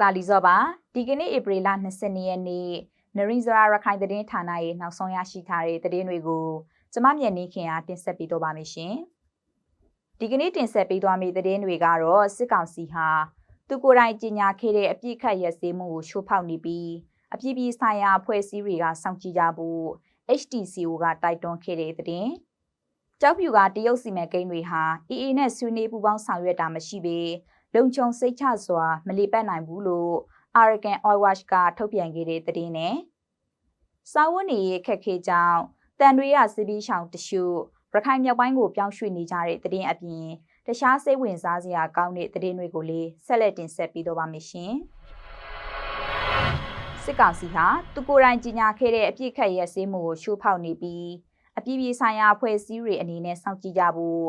တာလီဇော့ပါဒီကနေ့ဧပြီလ22ရက်နေ့နရင်းဇရာရခိုင်သတင်းဌာနရဲ့နောက်ဆုံးရရှိထားတဲ့သတင်းတွေကိုကျမမြန်နေခင်အားတင်ဆက်ပေးတော့ပါမယ်ရှင်ဒီကနေ့တင်ဆက်ပေးသွားမယ့်သတင်းတွေကတော့စစ်ကောင်စီဟာသူကိုယ်တိုင်ကြီးညာခဲ့တဲ့အပြစ်ခတ်ရစေမှုကိုရှိုးဖောက်နေပြီးအပြစ်ပြည်ဆိုင်ရာအဖွဲ့အစည်းတွေကစောင့်ကြည့်ကြဖို့ HTCO ကတိုက်တွန်းခဲ့တဲ့သတင်းကြောက်ဖြူကတရုတ်စီမံကိန်းတွေဟာ EA နဲ့ဆွေးနွေးပူးပေါင်းဆောင်ရွက်တာမရှိဘဲ လုံခြုံစိတ်ချစွာမလီပတ်နိုင်ဘူးလို့ Arakan Oil Watch ကထုတ်ပြန်ခဲ့တဲ့သတင်းနဲ့စာဝတ်နေရေးခက်ခဲကြောင်းတန်တွေရစီပီးရှောင်းတရှုရခိုင်မြောက်ပိုင်းကိုပြောင်းရွှေ့နေကြတဲ့သတင်းအပြင်တခြားစိတ်ဝင်စားစရာကောင်းတဲ့သတင်းတွေကိုလည်းဆက်လက်တင်ဆက်ပေးတော့ပါမယ်ရှင်စစ်ကောင်စီဟာသူကိုယ်တိုင်ကြီးညာခဲ့တဲ့အပြစ်ခတ်ရဲစည်းမှုကိုရှိုးဖောက်နေပြီးအပြည့်ပြေဆိုင်ရာအဖွဲ့အစည်းတွေအနေနဲ့စောင့်ကြည့်ကြဖို့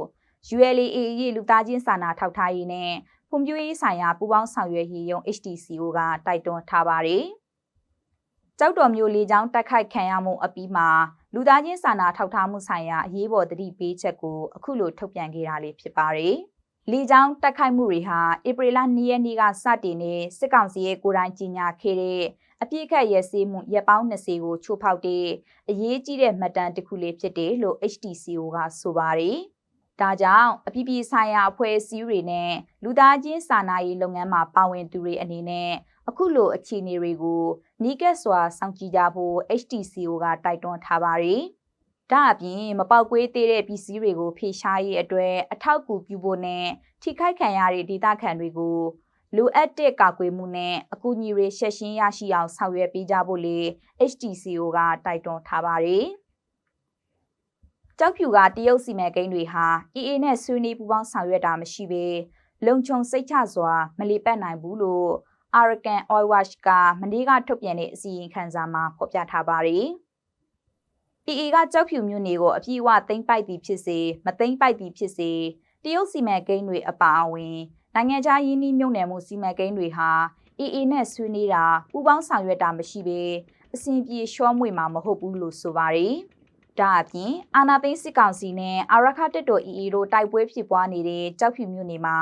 ULA ရေးလူသားချင်းစာနာထောက်ထားရေးနဲ့ ဖွံ့ဖြိုးရေးဆိုင်ရာပူးပေါင်းဆောင်ရွက်ရေးယုံ HTCO ကတိုက်တွန်းထားပါတယ်။ကြောက်တော်မျိုးလေးချောင်းတိုက်ခိုက်ခံရမှုအပြီးမှာလူသားချင်းစာနာထောက်ထားမှုဆိုင်ရာအရေးပေါ်တတိပေးချက်ကိုအခုလိုထုတ်ပြန်ခဲ့တာလေးဖြစ်ပါတယ်။လေကြောင်းတိုက်ခိုက်မှုတွေဟာဧပြီလ2ရက်နေ့ကစတင်နေစစ်ကောင်စီရဲ့ကိုယ်တိုင်ကြီးညာခဲ့တဲ့အပြစ်ခတ်ရဲစေးမှုရပ်ပေါင်း20ကိုချိုးဖောက်တဲ့အရေးကြီးတဲ့မှတ်တမ်းတစ်ခုလေးဖြစ်တယ်လို့ HTCO ကဆိုပါတယ်။ ဒါကြောင့်အပြည်ပြည်ဆိုင်ရာအဖွဲ့အစည်းတွေနဲ့လူသားချင်းစာနာရေးလုပ်ငန်းမှာပါဝင်သူတွေအနေနဲ့အခုလိုအခြေအနေတွေကိုနီးကပ်စွာစောင့်ကြည့်ကြဖို့ HTCO ကတိုက်တွန်းထားပါတယ်။ဒါအပြင်မပေါက်ကွေးသေးတဲ့ပစ္စည်းတွေကိုဖေရှားရေးအတွက်အထောက်အကူပြုဖို့နဲ့ထိခိုက်ခံရတဲ့ဒေသခံတွေကိုလိုအပ်တဲ့ကာကွယ်မှုနဲ့အကူအညီတွေဆက်ရှင်းရရှိအောင်ဆောင်ရွက်ပေးကြဖို့လေ HTCO ကတိုက်တွန်းထားပါတယ်။ ကြောက်ဖြူကတရုတ်စီမံကိန်းတွေဟာ EA နဲ့ဆွေးနွေးပူးပေါင်းဆောင်ရွက်တာမရှိဘဲလုံခြုံစိတ်ချစွာ မလီပတ်နိုင်ဘူးလို့ Arakan Oil Watch ကမနေ့ကထုတ်ပြန်တဲ့အစီရင်ခံစာမှာဖော်ပြထားပါတယ်။ EA ကကြောက်ဖြူမျိုးတွေကိုအပြည့်အဝသိမ်းပိုက်သည်ဖြစ်စေမသိမ်းပိုက်သည်ဖြစ်စေတရုတ်စီမံကိန်းတွေအပါအဝင်နိုင်ငံခြားရင်းနှီးမြှုပ်နှံမှုစီမံကိန်းတွေဟာ EA နဲ့ဆွေးနွေးတာပူးပေါင်းဆောင်ရွက်တာမရှိဘဲအစဉ်ပြေရှော့မွေမှာမဟုတ်ဘူးလို့ဆိုပါတယ်။ ဒါအပြင်အာနာသိန်းစစ်ကောင်စီနဲ့အာရခတက်တော် EE တို့တိုက်ပွဲဖြစ်ပွားနေတဲ့ကြောက်ဖြူမြို့နယ်မှာ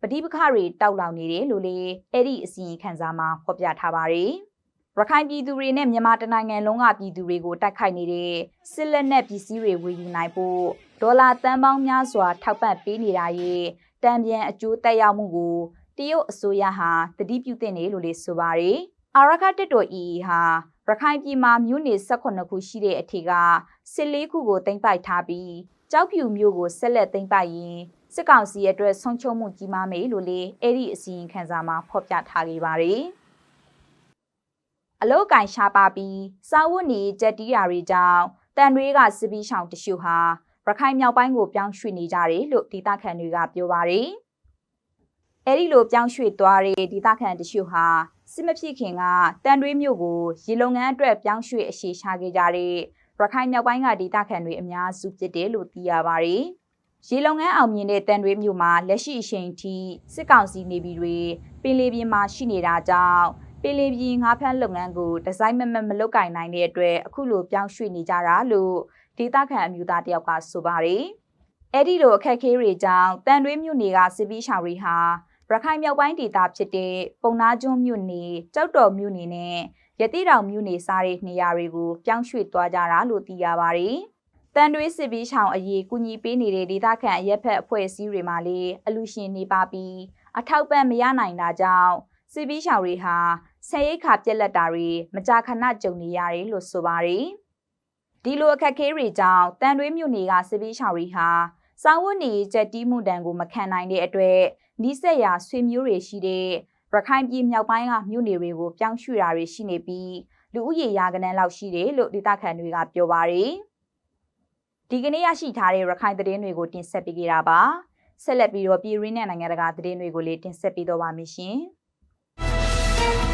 ပဋိပက္ခတွေတောက်လောင်နေတယ်လို့လေအဲ့ဒီအစီရင်ခံစာမှာဖော်ပြထားပါတယ်။ရခိုင်ပြည်သူတွေနဲ့မြန်မာတနိုင်ငံလုံးကပြည်သူတွေကိုတိုက်ခိုက်နေတဲ့စစ်လက်နက်ပစ္စည်းတွေဝယ်ယူနိုင်ဖို့ဒေါ်လာတန်ပေါင်းများစွာထောက်ပံ့ပေးနေတာရဲ့တံပြန်အကျိုးတက်ရောက်မှုကိုတရုတ်အစိုးရဟာတတိပြုတင်နေလို့လေဆိုပါတယ်။အာရခတက်တော် EE ဟာ ရခိုင်ပြည်မှာမြို့နယ်18ခုရှိတဲ့အထက်က14ခုကိုတင်ပိုက်ထားပြီးကြောက်ဖြူမြို့ကိုဆက်လက်တင်ပိုက်ရင်စစ်ကောင်စီအတွက်ဆုံးချုံမှုကြီးမားမယ်လို့လေအဲ့ဒီအစီရင်ခံစာမှာဖော်ပြထားခဲ့ပါတယ်။အလောက်ကင်ရှားပါပြီးစာဝတ်နေကြက်တီးရာတွေကြောင့်တန်တွေကစစ်ပီးရှောင်တရှုဟာရခိုင်မြောက်ပိုင်းကိုပြောင်းရွှေ့နေကြတယ်လို့ဒေသခံတွေကပြောပါတယ်။အဲ့ဒီလိုပြောင်းရွှေ့သွားတဲ့ဒေသခံတရှုဟာ စစ်မဖြစ်ခင်ကတန်တွေးမြို့ကိုရေလုံငန်းအတွက်ပြောင်းရွှေ့အရှိရှာခဲ့ကြတဲ့ရခိုင်မြောက်ပိုင်းကဒေသခံတွေအများစုဖြစ်တယ်လို့သိရပါတယ်။ရေလုံငန်းအောင်မြင်တဲ့တန်တွေးမြို့မှာလက်ရှိအချိန်ထိစစ်ကောင်စီနေပြည်တွေပင်လေပြင်မှာရှိနေတာကြောင့်ပင်လေပြင်ငါးဖမ်းလုပ်ငန်းကိုဒီဇိုင်းမမမလုပ်ကင်နိုင်တဲ့အတွက်အခုလိုပြောင်းရွှေ့နေကြတာလို့ဒေသခံအမျိုးသားတယောက်ကဆိုပါတယ်။အဲ့ဒီလိုအခက်အခဲတွေကြောင့်တန်တွေးမြို့နယ်ကစစ်ပီးရှောင်တွေဟာ ရခိုင်မြောက်ပိုင်းဒေသဖြစ်တဲ့ပုံနာကျွန်းမြို့နယ်ကြောက်တော်မြို့နယ်နဲ့ရတိတောင်မြို့နယ်စားတဲ့နေရာတွေကိုပြောင်းရွှေ့သွားကြတာလို့သိရပါတယ်။တန်တွေးစစ်ပီးချောင်အရေးကူညီပေးနေတဲ့ဒေသခံအရက်ဖက်အဖွဲ့အစည်းတွေမှာလည်းအလူရှင်နေပါပြီးအထောက်ပံ့မရနိုင်တာကြောင့်စစ်ပီးချောင်တွေဟာဆယ်ရိတ်ခါပြက်လက်တာတွေမကြာခဏကြုံနေရတယ်လို့ဆိုပါတယ်။ဒီလိုအခက်အခဲတွေကြောင့်တန်တွေးမြို့နယ်ကစစ်ပီးချောင်တွေဟာ စောင်းဝတ်နေချက်တီးမှုတန်ကိုမခံနိုင်တဲ့အတွက်နီးစက်ရာဆွေမျိုးတွေရှိတဲ့ရခိုင်ပြည်မြောက်ပိုင်းကမြို့နယ်တွေကိုပြောင်းရွှေ့တာတွေရှိနေပြီးလူဦးရေရာကနန်းလောက်ရှိတယ်လို့ဒေသခံတွေကပြောပါတယ်။ဒီကနေ့ရရှိထားတဲ့ရခိုင်သတင်းတွေကိုတင်ဆက်ပေးကြတာပါ။ဆက်လက်ပြီးတော့ပြည်ရင်းနဲ့နိုင်ငံတကာသတင်းတွေကိုလည်းတင်ဆက်ပေးတော့ပါမယ်ရှင်။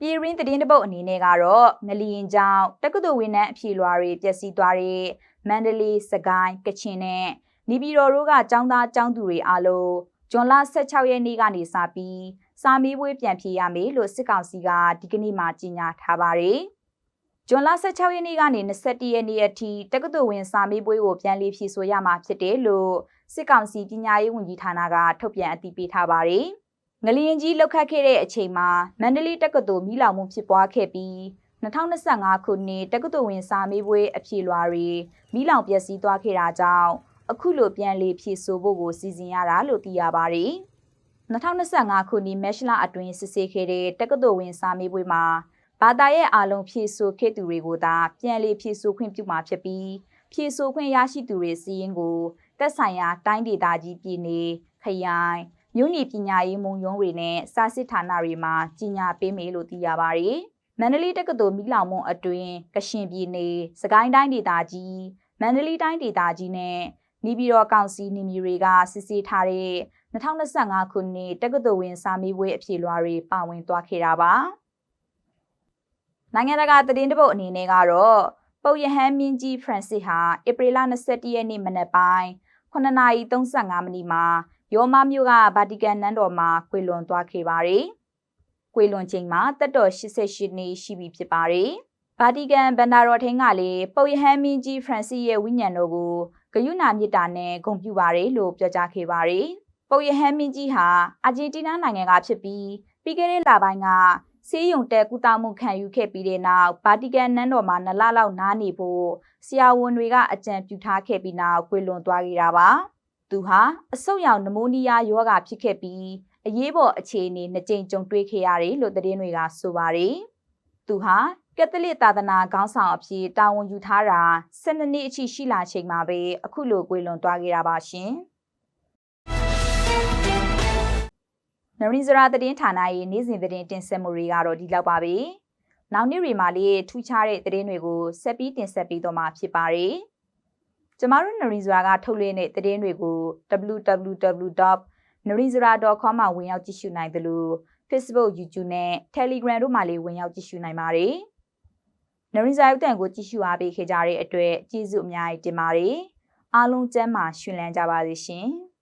ပြည်ရင်းသတင်းတပုတ်အနေနဲ့ကတော့ငလျင်ကြောင့်တက္ကသိုလ်ဝန်ထမ်းအဖြေလွှာတွေပျက်စီးသွားတဲ့မန္တလေးစကိုင်းကချင်နဲ့နေပြည်တော်တို့ကចောင်းသားចောင်းသူတွေအားလုံးဂျွန်လ16ရက်နေ့ကနေစပြီးစာမေးပွဲပြန်ဖြေရမယ်လို့စစ်ကောင်စီကဒီကနေ့မှကြေညာထားပါတယ်။ဂျွန်လ16ရက်နေ့ကနေ21ရက်နေ့အထိတက္ကသိုလ်ဝင်စာမေးပွဲကိုပြန်လည်ဖြေဆိုရမှာဖြစ်တယ်လို့စစ်ကောင်စီပညာရေးဝန်ကြီးဌာနကထုတ်ပြန်အတည်ပြုထားပါတယ်။ ငလျင်ကြီးလောက်ခတ်ခဲ့တဲ့အချိန်မှာမန္တလေးတက္ကသိုလ်မိလောင်မှုဖြစ်ပွားခဲ့ပြီး2025ခုနှစ်တက္ကသိုလ်ဝင်စာမေးပွဲအဖြေလွှာတွေမိလောင်ပျက်စီးသွားခဲ့တာကြောင့်အခုလိုပြန်လေဖြေဆိုဖို့ကိုစီစဉ်ရတာလို့သိရပါတယ်။2025ခုနှစ်မက်ရှလာအတွင်းစစ်ဆေးခဲ့တဲ့တက္ကသိုလ်ဝင်စာမေးပွဲမှာဘာသာရဲ့အာလုံးဖြေဆိုခဲ့သူတွေကိုသာပြန်လေဖြေဆိုခွင့်ပြုမှာဖြစ်ပြီးဖြေဆိုခွင့်ရရှိသူတွေစီးရင်ကိုတက်ဆိုင်ရာတိုင်းဒေသကြီးပြည်နယ်ခရိုင် မြို့နယ်ပညာရေးမုံရုံးတွေနဲ့စာစစ်ဌာနတွေမှာကြီးညာပေးမယ်လို့သိရပါတယ်။မန္တလေးတက္ကသိုလ်မိလောင်မုံအတွင်းကရှင်ပြည်နယ်စကိုင်းတိုင်းဒေသကြီးမန္တလေးတိုင်းဒေသကြီးနဲ့နေပြည်တော်ကောင်စီနေမြေတွေကစစ်ဆေးထားတဲ့2025ခုနှစ်တက္ကသိုလ်ဝင်စာမေးပွဲအဖြေလွှာတွေပါဝင်သွားခဲ့တာပါ။နိုင်ငံတကာသတင်းတပုတ်အနေနဲ့ကတော့ပုပ်ယဟန်မင်းကြီးဖရန်စစ်ဟာဧပြီလ22ရက်နေ့မနက်ပိုင်း9:35မိနစ်မှာ ယောမမြို့ကဗာတီကန်နန်းတော်မှာကွေလွန်သွားခဲ့ပါတယ်။ကွေလွန်ချိန်မှာတက်တော်88နှစ်ရှိပြီဖြစ်ပါတယ်။ဗာတီကန်ဗန္ဒာတော်ထင်းကလည်းပုပ်ယဟန်မင်းကြီးဖရန်စစ်ရဲ့ဝိညာဉ်တော်ကိုဂယုဏမေတ္တာနဲ့ဂုဏ်ပြုပါတယ်လို့ပြောကြားခဲ့ပါတယ်။ပုပ်ယဟန်မင်းကြီးဟာအာဂျင်တီးနားနိုင်ငံကဖြစ်ပြီးပြီးခဲ့တဲ့လပိုင်းကဆေးရုံတက်ကုသမှုခံယူခဲ့ပြီးတဲ့နောက်ဗာတီကန်နန်းတော်မှာနလလောက်နားနေဖို့ဆရာဝန်တွေကအကြံပြုထားခဲ့ပြီးနောက်ကွေလွန်သွားခဲ့တာပါ။ သူဟာအဆုတ်ရောင်နမိုးနီးယားရောဂါဖြစ်ခဲ့ပြီးအရေးပေါ်အခြေအနေနှစ်ကြိမ်ကြုံတွေ့ခဲ့ရတယ်လို့သတင်းတွေကဆိုပါတယ်။သူဟာကက်သလစ်သာသနာခေါင်းဆောင်အဖြစ်တာဝန်ယူထားတာ12နှစ်အထိရှိလာချိန်မှာပဲအခုလိုကွေလွန်သွားခဲ့တာပါရှင်။နရီဇရာသတင်းဌာနရဲ့နေ့စဉ်သတင်းတင်ဆက်မှုတွေကတော့ဒီလောက်ပါပဲ။နောက်နေ့တွေမှာလည်းထူးခြားတဲ့သတင်းတွေကိုဆက်ပြီးတင်ဆက်ပေးတော့မှာဖြစ်ပါတယ်။ ကျမတို့နရီဇရာကထုတ်လွှင့်တဲ့သတင်းတွေကို www.narizra.com မှာဝင်ရောက်ကြည့်ရှုနိုင်တယ်လို့ Facebook, YouTube နဲ့ Telegram တို့မှာလည်းဝင်ရောက်ကြည့်ရှုနိုင်ပါတယ်။နရီဇာရုပ်တံကိုကြည့်ရှုအားပေးခဲ့ကြတဲ့အတွက်ကျေးဇူးအများကြီးတင်ပါတယ်။အားလုံးကျမ်းမာရှင်လန်းကြပါစေရှင်။